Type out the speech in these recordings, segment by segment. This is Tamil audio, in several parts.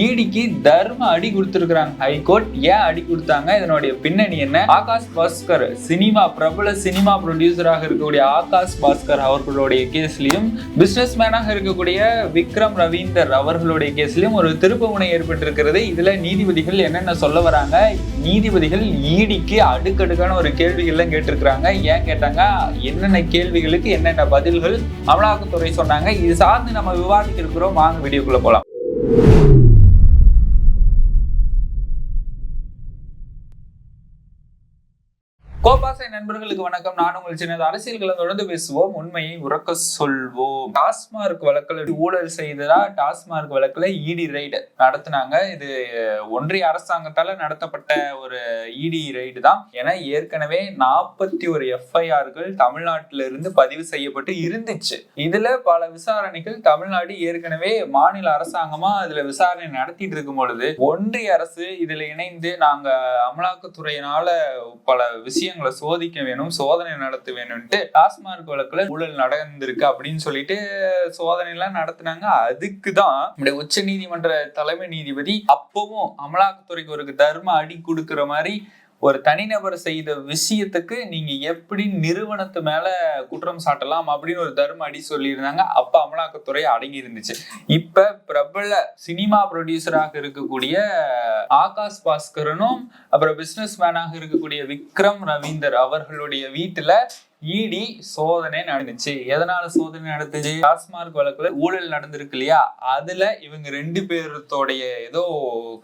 ஈடிக்கு தர்ம அடி கொடுத்துருக்குறாங்க. ஹைகோர்ட் ஏன் அடி கொடுத்தாங்க? இதனுடைய பின்னணி என்ன? ஆகாஷ் பாஸ்கர் சினிமா பிரபல சினிமா ப்ரொடியூசராக இருக்கக்கூடிய ஆகாஷ் பாஸ்கர் அவர்களுடைய கேஸ்லயும் பிசினஸ் மேனாக இருக்கக்கூடிய விக்ரம் ரவீந்தர் அவர்களுடைய கேஸ்லயும் ஒரு திருப்புமுனை ஏற்பட்டிருக்கிறது. இதுல நீதிபதிகள் என்னென்ன சொல்ல வராங்க? நீதிபதிகள் ஈடிக்கு அடுக்கடுக்கான ஒரு கேள்விகள்லாம் கேட்டிருக்கிறாங்க. ஏன் கேட்டாங்க? என்னென்ன கேள்விகளுக்கு என்னென்ன பதில்கள்? அமலாக்கத்துறை சொன்னாங்க. இது சார்ந்து நம்ம விவாதிக்க இருக்கிறோம். வாங்க வீடியோக்குள்ள போலாம். நண்பர்களுக்கு வணக்கம். நான் உங்கள் சின்னது அரசியல்களை தொடர்ந்து பேசுவோம். உண்மையை உறக்க சொல்வோம். டாஸ்மார்க் வழக்கில் ஊழல் செய்ததா? டாஸ்மார்க் வழக்கில் இடி ரைடு நடத்தினாங்க. இது ஒன்றிய அரசாங்கத்தால நடத்தப்பட்ட ஒரு இடி ரைடு தான். ஏன்னா ஏற்கனவே நாற்பத்தி ஒரு எஃப்ஐஆர்கள் தமிழ்நாட்டில இருந்து பதிவு செய்யப்பட்டு இருந்துச்சு. இதுல பல விசாரணைகள் தமிழ்நாடு ஏற்கனவே மாநில அரசாங்கமா அதுல விசாரணை நடத்திட்டு இருக்கும் பொழுது ஒன்றிய அரசு இதுல இணைந்து நாங்க அமலாக்கத்துறையினால பல விஷயங்களை சோதிக்க வேணும் சோதனை நடத்த வேணும்ட்டு டாஸ்மார்க் வழக்குல ஊழல் நடந்திருக்கு அப்படின்னு சொல்லிட்டு சோதனை எல்லாம் நடத்தினாங்க. அதுக்கு தான் நம்முடைய உச்ச நீதிமன்ற தலைமை நீதிபதி அப்பவும் அமலாக்கத்துறைக்கு ஒரு தர்ம அடி கொடுக்கிற மாதிரி ஒரு தனிநபர் செய்த விஷயத்துக்கு நீங்க எப்படி நிறுவனத்து மேல குற்றம் சாட்டலாம் அப்படின்னு ஒரு தர்ம அடி சொல்லியிருந்தாங்க. அப்ப அமலாக்கத்துறை அடங்கி இருந்துச்சு. இப்ப பிரபல சினிமா ப்ரொடியூசராக இருக்கக்கூடிய ஆகாஷ் பாஸ்கரனும் அப்புறம் பிசினஸ் மேனாக இருக்கக்கூடிய விக்ரம் ரவீந்தர் அவர்களுடைய வீட்டுல இடி சோதனை நடந்துச்சு. எதனால சோதனை நடந்துச்சு? டாஸ்மார்க் வழக்குல ஊழல் நடந்திருக்கு இல்லையா? அதுல இவங்க ரெண்டு பேருத்தோடைய ஏதோ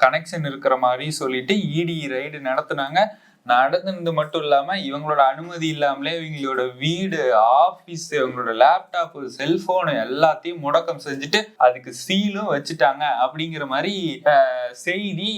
கனெக்ஷன் இருக்கிற மாதிரி சொல்லிட்டு இடி ரைடு நடத்துனாங்க. நடந்தது மட்டும் இல்லாம இவங்களோட அனுமதி இல்லாமலே இவங்களோட வீடு ஆபீஸ் இவங்களோட லேப்டாப் செல்போனு எல்லாத்தையும் முடக்கம் செஞ்சுட்டு அதுக்கு சீலும் வச்சுட்டாங்க. அப்படிங்கிற மாதிரி செய்தி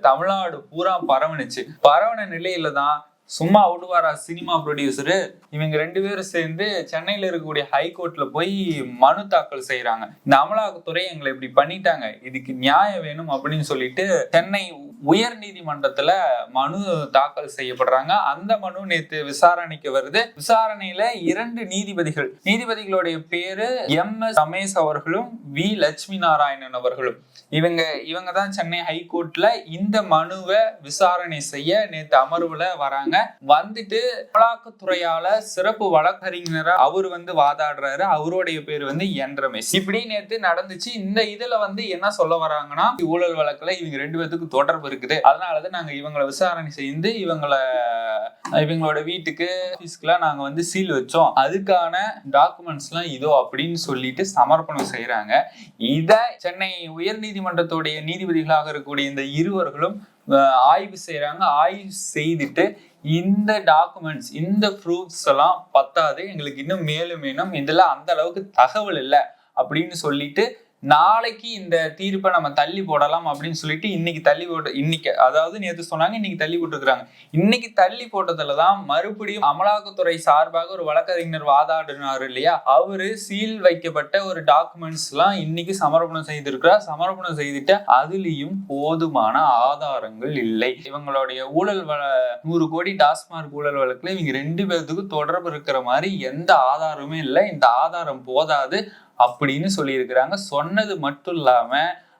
தமிழ்நாடு பூரா பரவணுச்சு பரவன நிலையில தான் சும்மா விடுவாரா சினிமா ப்ரொடியூசரு இவங்க ரெண்டு பேரும் சேர்ந்து சென்னையில இருக்கக்கூடிய ஹைகோர்ட்ல போய் மனு தாக்கல் செய்யறாங்க இந்த அமலாக்கத்துறை எங்களை இப்படி பண்ணிட்டாங்க. இதுக்கு நியாயம் வேணும் அப்படின்னு சொல்லிட்டு சென்னை உயர் நீதிமன்றத்துல மனு தாக்கல் செய்யப்படுறாங்க. அந்த மனு நேற்று விசாரணைக்கு வருது. விசாரணையில இரண்டு நீதிபதிகள். நீதிபதிகளுடைய பேரு எம். எஸ். ரமேஷ் அவர்களும் வி. லட்சுமி நாராயணன் அவர்களும். இவங்க இவங்க தான் சென்னை ஹைகோர்ட்ல இந்த மனுவை விசாரணை செய்ய நேத்து அமர்வுல வராங்க. வந்துட்டு அமலாக்கத்துறையால சிறப்பு வழக்கறிஞரா அவர் வந்து வாதாடுறாரு. அவருடைய பேர் வந்து என். ரமேஷ். இப்படி நேத்து நடந்துச்சு. இந்த இதுல வந்து என்ன சொல்ல வராங்கன்னா ஊழல் வழக்குல இவங்க ரெண்டு பேத்துக்கு தொடர்பு இருக்குது. அதனாலதான் நாங்க இவங்களை விசாரணை செய்து இவங்களை இவங்களோட வீட்டுக்கு ஆபீஸ்க்குலாம் நாங்க வந்து சீல் வச்சோம். அதுக்கான டாக்குமெண்ட்ஸ்லாம் இதோ அப்படின்னு சொல்லிட்டு சமர்ப்பணம் செய்யறாங்க இதை சென்னை உயர்நீதிமன்றத்துடைய நீதிபதிகளாக இருக்கக்கூடிய இந்த இருவர்களும் ஆய்வு செய்யறாங்க ஆய்வு செய்துட்டு இந்த டாக்குமெண்ட்ஸ் இந்த ப்ரூஃப்ஸ் எல்லாம் பத்தாது. எங்களுக்கு இன்னும் மேலும் மேலும் இதெல்லாம் அந்த அளவுக்கு தகவல் இல்லை அப்படின்னு சொல்லிட்டு நாளைக்கு இந்த தீர்ப்பை நம்ம தள்ளி போடலாம் அப்படின்னு சொல்லிட்டு இன்னைக்கு தள்ளி போட்டு இன்னைக்கு அதாவது நேற்று சொன்னாங்க இன்னைக்கு தள்ளி போட்டுருக்காங்க இன்னைக்கு தள்ளி போட்டதுல தான் மறுபடியும் அமலாக்கத்துறை சார்பாக ஒரு வழக்கறிஞர் வாதாடினார் இல்லையா? அவரு சீல் வைக்கப்பட்ட ஒரு டாக்குமெண்ட்ஸ் எல்லாம் இன்னைக்கு சமர்ப்பணம் செய்திருக்கிறார். சமர்ப்பணம் செய்துட்டு அதுலயும் போதுமான ஆதாரங்கள் இல்லை. இவங்களுடைய ஊழல் வழ நூறு கோடி டாஸ்மார்க் ஊழல் வழக்குல இவங்க ரெண்டு பேர்த்துக்கும் தொடர்பு இருக்கிற மாதிரி எந்த ஆதாரமுமே இல்லை. இந்த ஆதாரம் போதாது. அப்படின்னு சொல்லியிருக்கிறாங்க. சொன்னது மட்டும் இல்லாம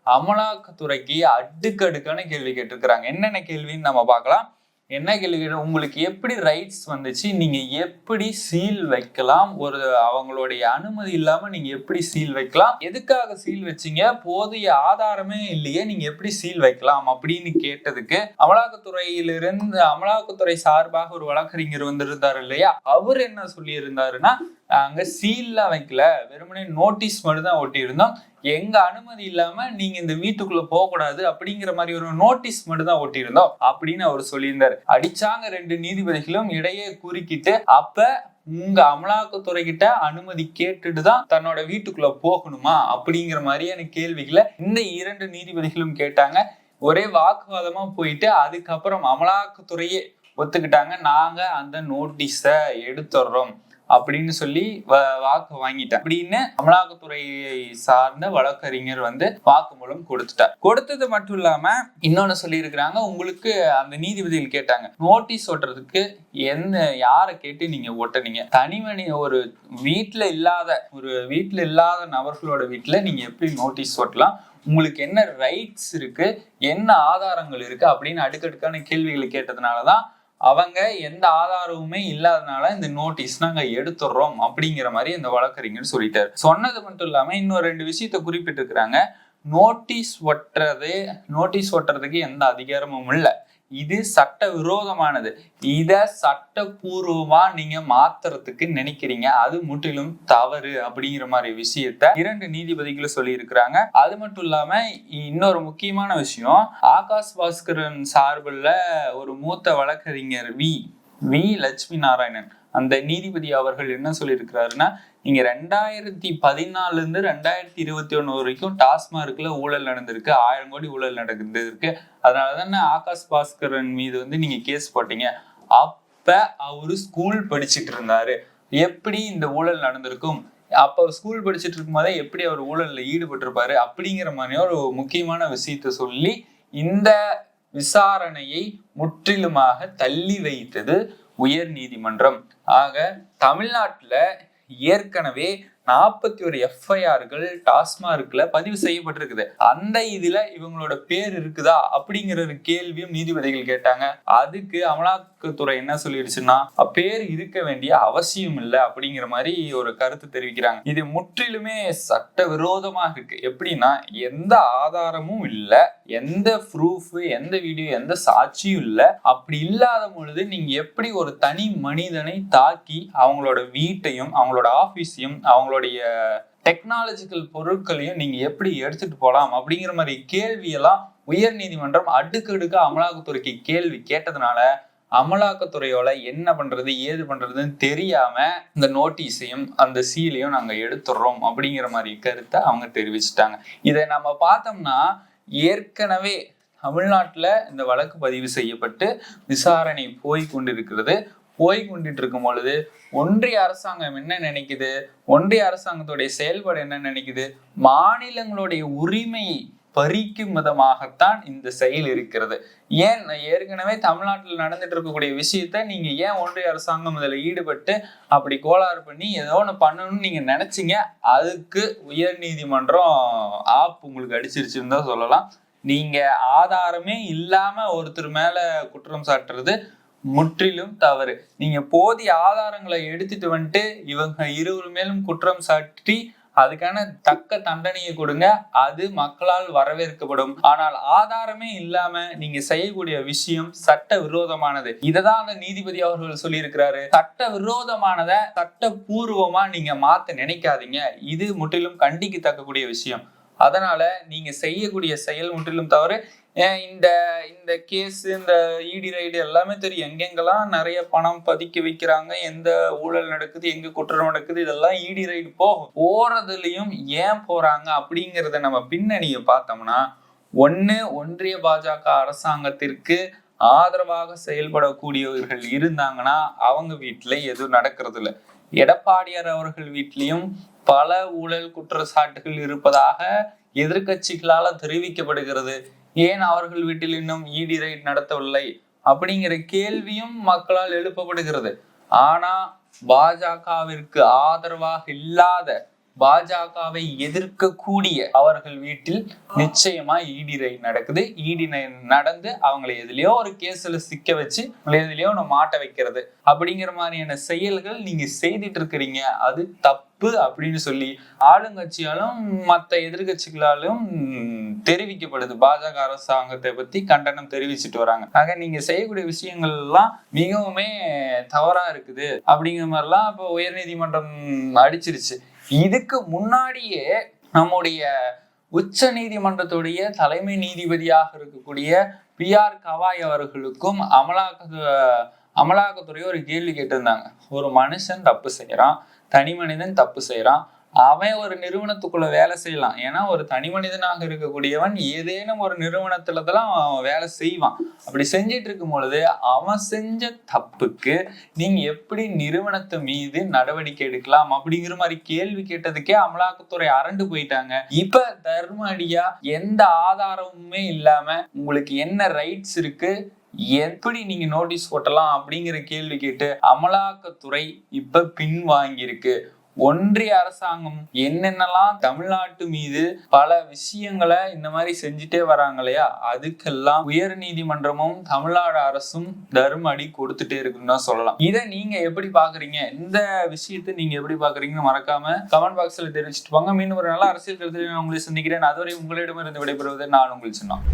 அமலாக்கத்துறைக்கு அடுக்கடுக்கான கேள்வி கேட்டிருக்கிறாங்க. என்னென்ன கேள்வின்னு நம்ம பார்க்கலாம். என்ன கேள்வி கேட்டு உங்களுக்கு எப்படி ரைட்ஸ் வந்துச்சு? நீங்க எப்படி சீல் வைக்கலாம்? ஒரு அவங்களுடைய அனுமதி இல்லாம நீங்க எப்படி சீல் வைக்கலாம்? எதுக்காக சீல் வச்சீங்க? போதிய ஆதாரமே இல்லையே நீங்க எப்படி சீல் வைக்கலாம் அப்படின்னு கேட்டதுக்கு அமலாக்கத்துறையிலிருந்து அமலாக்கத்துறை சார்பாக ஒரு வழக்கறிஞர் வந்திருந்தாரு இல்லையா? அவர் என்ன சொல்லி இருந்தாருன்னா அங்க சீல்லாம் வைக்கல. வெறுமனே நோட்டீஸ் மட்டும் தான் ஒட்டியிருந்தோம். எங்க அனுமதி இல்லாம நீங்க இந்த வீட்டுக்குள்ள போக கூடாது அப்படிங்கிற மாதிரி ஒரு நோட்டீஸ் மட்டும் தான் ஒட்டியிருந்தோம் அப்படின்னு அவர் சொல்லியிருந்தாரு. அடிச்சாங்க ரெண்டு நீதிபதிகளும் இடையே குறுக்கிட்டு அப்ப உங்க அமலாக்கத்துறை கிட்ட அனுமதி கேட்டுட்டு தான் தன்னோட வீட்டுக்குள்ள போகணுமா அப்படிங்கிற மாதிரியான கேள்விகளை இந்த இரண்டு நீதிபதிகளும் கேட்டாங்க. ஒரே வாக்குவாதமா போயிட்டு அதுக்கப்புறம் அமலாக்கத்துறையே ஒத்துக்கிட்டாங்க. நாங்க அந்த நோட்டீஸை எடுத்துடுறோம். அப்படின்னு சொல்லி வ- வாக்கு வாங்கிட்டேன் அப்படின்னு அமலாக்கத்துறையை சார்ந்த வழக்கறிஞர் வந்து வாக்குமூலம் கொடுத்துட்டார். கொடுத்தது மட்டும் இல்லாம இன்னொன்னு சொல்லியிருக்கிறாங்க உங்களுக்கு அந்த நீதிபதிகள் கேட்டாங்க. நோட்டீஸ் ஓட்டுறதுக்கு என்ன யாரை கேட்டு நீங்க ஓட்டுனீங்க? தனிமணி ஒரு வீட்டுல இல்லாத ஒரு வீட்டுல இல்லாத நபர்களோட வீட்டுல நீங்க எப்படி நோட்டீஸ் ஓட்டலாம்? உங்களுக்கு என்ன ரைட்ஸ் இருக்கு? என்ன ஆதாரங்கள் இருக்கு? அப்படின்னு அடுக்கடுக்கான கேள்விகளை கேட்டதுனாலதான் அவங்க எந்த ஆதாரமுமே இல்லாதனால இந்த நோட்டீஸ் நாங்க எடுத்துடுறோம் அப்படிங்கிற மாதிரி இந்த வழக்கறிஞர் சொல்லிட்டாரு. சொன்னது மட்டும் இல்லாம இன்னும் ரெண்டு விஷயத்த குறிப்பிட்டிருக்கிறாங்க. நோட்டீஸ் ஒட்டுறது நோட்டீஸ் ஒட்டுறதுக்கு எந்த அதிகாரமும் இல்லை. இது சட்ட விரோதமானது இத சட்டப்பூர்வமா நீங்க மாத்துறதுக்கு நினைக்கிறீங்க. அது முற்றிலும் தவறு அப்படிங்கிற மாதிரி விஷயத்த இரண்டு நீதிபதிகளும் சொல்லி இருக்கிறாங்க அது மட்டும் இல்லாம இன்னொரு முக்கியமான விஷயம் ஆகாஷ் பாஸ்கரன் சார்பில் ஒரு மூத்த வழக்கறிஞர் வி வி லட்சுமி நாராயணன். அந்த நீதிபதி அவர்கள் என்ன சொல்லியிருக்கிறாருன்னா நீங்க ரெண்டாயிரத்தி பதினாலுல இருந்து ரெண்டாயிரத்தி இருபத்தி ஒண்ணு வரைக்கும் டாஸ்மார்க்ல ஊழல் நடந்திருக்கு ஆயிரம் கோடி ஊழல் நடந்திருக்கு. அதனால தானே ஆகாஷ் பாஸ்கரன் மீது வந்து நீங்க கேஸ் போட்டீங்க. அப்ப அவரு ஸ்கூல் படிச்சுட்டு இருந்தாரு. எப்படி இந்த ஊழல் நடந்திருக்கும்? அப்ப ஸ்கூல் படிச்சுட்டு இருக்கும்போதே எப்படி அவர் ஊழல்ல ஈடுபட்டிருப்பாரு? அப்படிங்கிற மாதிரி ஒரு முக்கியமான விஷயத்த சொல்லி இந்த விசாரணையை முற்றிலுமாக தள்ளி வைத்தது உயர் நீதிமன்றம். ஆக தமிழ்நாட்டில் ஏற்கனவே நாற்பத்தி ஒரு எஃப்ஐஆர்கள் டாஸ்மார்க்ல பதிவு செய்யப்பட்டிருக்குது. அந்த இதுல இவங்களோட பேர் இருக்குதா அப்படிங்கிற ஒரு கேள்வியும் நீதிபதிகள் கேட்டாங்க. அதுக்கு அமலாக்கத்துறை என்ன சொல்லிடுச்சுன்னா பேர் இருக்க வேண்டிய அவசியம் இல்லை அப்படிங்கிற மாதிரி ஒரு கருத்து தெரிவிக்கிறாங்க. இது முற்றிலுமே சட்ட விரோதமா இருக்கு. எப்படின்னா எந்த ஆதாரமும் இல்லை எந்த ப்ரூஃப் எந்த வீடியோ எந்த சாட்சியும் இல்லை. அப்படி இல்லாத பொழுது நீங்க எப்படி ஒரு தனி மனிதனை தாக்கி அவங்களோட வீட்டையும் அவங்களோட ஆபீஸையும் அவங்களோட உங்களுடைய டெக்னாலஜிக்கல் பொருட்களையும் நீங்க எப்படி எடுத்துட்டு போகலாம் அப்படிங்கிற மாதிரி கேள்வியெல்லாம் உயர் நீதிமன்றம் அடுக்கடுக்க அமலாக்கத்துறைக்கு கேள்வி கேட்டதுனால அமலாக்கத்துறையோட என்ன பண்றது ஏது பண்றதுன்னு தெரியாம இந்த நோட்டீஸையும் அந்த சீலையும் நாங்க எடுத்துடுறோம் அப்படிங்கிற மாதிரி கருத்தை அவங்க தெரிவிச்சிட்டாங்க. இதை நம்ம பார்த்தோம்னா ஏற்கனவே தமிழ்நாட்டில் இந்த வழக்கு பதிவு செய்யப்பட்டு விசாரணை போய் கொண்டிருக்கிறது. போய் கொண்டுட்டு இருக்கும் பொழுது ஒன்றிய அரசாங்கம் என்ன நினைக்குது? ஒன்றிய அரசாங்கத்துடைய செயல்பாடு என்ன நினைக்குது? மாநிலங்களுடைய உரிமையை பறிக்கும் விதமாகத்தான் இந்த செயல் இருக்கிறது. ஏன்? ஏற்கனவே தமிழ்நாட்டில் நடந்துட்டு இருக்கக்கூடிய விஷயத்த நீங்க ஏன் ஒன்றிய அரசாங்கம் இதில் ஈடுபட்டு அப்படி கோளாறு பண்ணி ஏதோ ஒன்று பண்ணணும்னு நீங்க நினைச்சீங்க? அதுக்கு உயர் நீதிமன்றம் ஆப் உங்களுக்கு அடிச்சிருச்சுன்னு தான் சொல்லலாம். நீங்க ஆதாரமே இல்லாம ஒருத்தர் மேல குற்றம் சாட்டுறது முற்றிலும் தவறு. நீங்க போதிய ஆதாரங்களை எடுத்துட்டு வந்துட்டு இவங்க இருவர் மேலும் குற்றம் சாட்டி அதுக்கான தக்க தண்டனையை கொடுங்க. அது மக்களால் வரவேற்கப்படும். ஆனால் ஆதாரமே இல்லாம நீங்க செய்யக்கூடிய விஷயம் சட்ட விரோதமானது. இததான் அந்த நீதிபதி அவர்கள் சொல்லியிருக்கிறாரு. சட்ட விரோதமானத சட்டபூர்வமா நீங்க மாத்த நினைக்காதீங்க. இது முற்றிலும் கண்டிக்கத்தக்கக்கூடிய விஷயம். அதனால நீங்க செய்யக்கூடிய செயல் முற்றிலும் தவறு. இந்த இந்த கேஸ் இந்த இடி ரைடு எல்லாமே தெரியும். எங்கெங்கெல்லாம் நிறைய பணம் பதுக்கி வைக்கிறாங்க எந்த ஊழல் நடக்குது எங்க குற்றம் நடக்குது இதெல்லாம் இடி ரைடு போகும். போறதுலயும் ஏன் போறாங்க அப்படிங்கிறத நம்ம பின்னணியை பார்த்தோம்னா ஒண்ணு ஒன்றிய பாஜக அரசாங்கத்திற்கு ஆதரவாக செயல்படக்கூடியவர்கள் இருந்தாங்கன்னா அவங்க வீட்டுல எதுவும் நடக்கிறது இல்லை எடப்பாடியார் அவர்கள் வீட்லயும் பல ஊழல் குற்றச்சாட்டுகள் இருப்பதாக எதிர்கட்சிகளால தெரிவிக்கப்படுகிறது. ஏன் அவர்கள் வீட்டில் இன்னும் இடி ரைட் நடத்தவில்லை? அப்படிங்கிற கேள்வியும் மக்களால் எழுப்பப்படுகிறது. ஆனா பாஜகவிற்கு ஆதரவாக இல்லாத பாஜகவை எதிர்க்கக்கூடிய அவர்கள் வீட்டில் நிச்சயமா இடி ரைட் நடக்குது. இடி நடந்து அவங்களை எதுலயோ ஒரு கேஸ்ல சிக்க வச்சு எதுலயோ ஒன்று மாட்ட வைக்கிறது. அப்படிங்கிற மாதிரியான செயல்கள் நீங்க செய்துட்டு இருக்கிறீங்க. அது தப்பு அப்படின்னு சொல்லி ஆளுங்கட்சியாலும் மற்ற எதிர்கட்சிகளாலும் தெரிவிக்கப்படுது. பாஜக அரசாங்கத்தை பத்தி கண்டனம் தெரிவிச்சுட்டு வராங்க. ஆக நீங்க செய்யக்கூடிய விஷயங்கள் எல்லாம் மிகவுமே தவறா இருக்குது. அப்படிங்கிற மாதிரிலாம் இப்போ உயர்நீதிமன்றம் அடிச்சிருச்சு. இதுக்கு முன்னாடியே நம்முடைய உச்ச நீதிமன்றத்துடைய தலைமை நீதிபதியாக இருக்கக்கூடிய பி ஆர் கவாய் அவர்களுக்கும் அமலாக்க அமலாக்கத்துறை ஒரு கேள்வி கேட்டிருந்தாங்க. ஒரு மனுஷன் தப்பு செய்கிறான் தனி மனிதன் தப்பு செய்கிறான் அவன் ஒரு நிறுவனத்துக்குள்ள வேலை செய்யலாம். ஏன்னா ஒரு தனி மனிதனாக இருக்கக்கூடியவன் ஏதேனும் ஒரு நிறுவனத்துல தான் அவன் வேலை செய்வான். அப்படி செஞ்சிட்டு இருக்கும் பொழுது அவன் செஞ்ச தப்புக்கு நீங்க எப்படி நிறுவனத்து மீது நடவடிக்கை எடுக்கலாம்? அப்படிங்கிற மாதிரி கேள்வி கேட்டதுக்கே அமலாக்கத்துறை அரண்டு போயிட்டாங்க. இப்ப தர்மடியா எந்த ஆதாரமுமே இல்லாம உங்களுக்கு என்ன ரைட்ஸ் இருக்கு? எப்படி நீங்க நோட்டீஸ் போட்டலாம்? அப்படிங்கிற கேள்வி கேட்டு அமலாக்கத்துறை இப்ப பின்வாங்கியிருக்கு. ஒன்றிய அரசாங்கம் என்னென்னலாம் தமிழ்நாட்டு மீது பல விஷயங்களை இந்த மாதிரி செஞ்சுட்டே வராங்க இல்லையா அதுக்கெல்லாம் உயர் நீதிமன்றமும் தமிழ்நாடு அரசும் தர்ம அடி கொடுத்துட்டே இருக்குன்னு தான் சொல்லலாம். இதை நீங்க எப்படி பாக்குறீங்க இந்த விஷயத்தை நீங்க எப்படி பாக்குறீங்கன்னு மறக்காம கமெண்ட் பாக்ஸ்ல தெரிவிச்சுட்டு போங்க. மீண்டும் ஒரு நல்ல அரசியல் கருத்தில் நான் உங்களை சந்திக்கிறேன். அதுவரை உங்களிடமிருந்து விடைபெறுவது நான் உங்களுக்கு சொன்னோம்.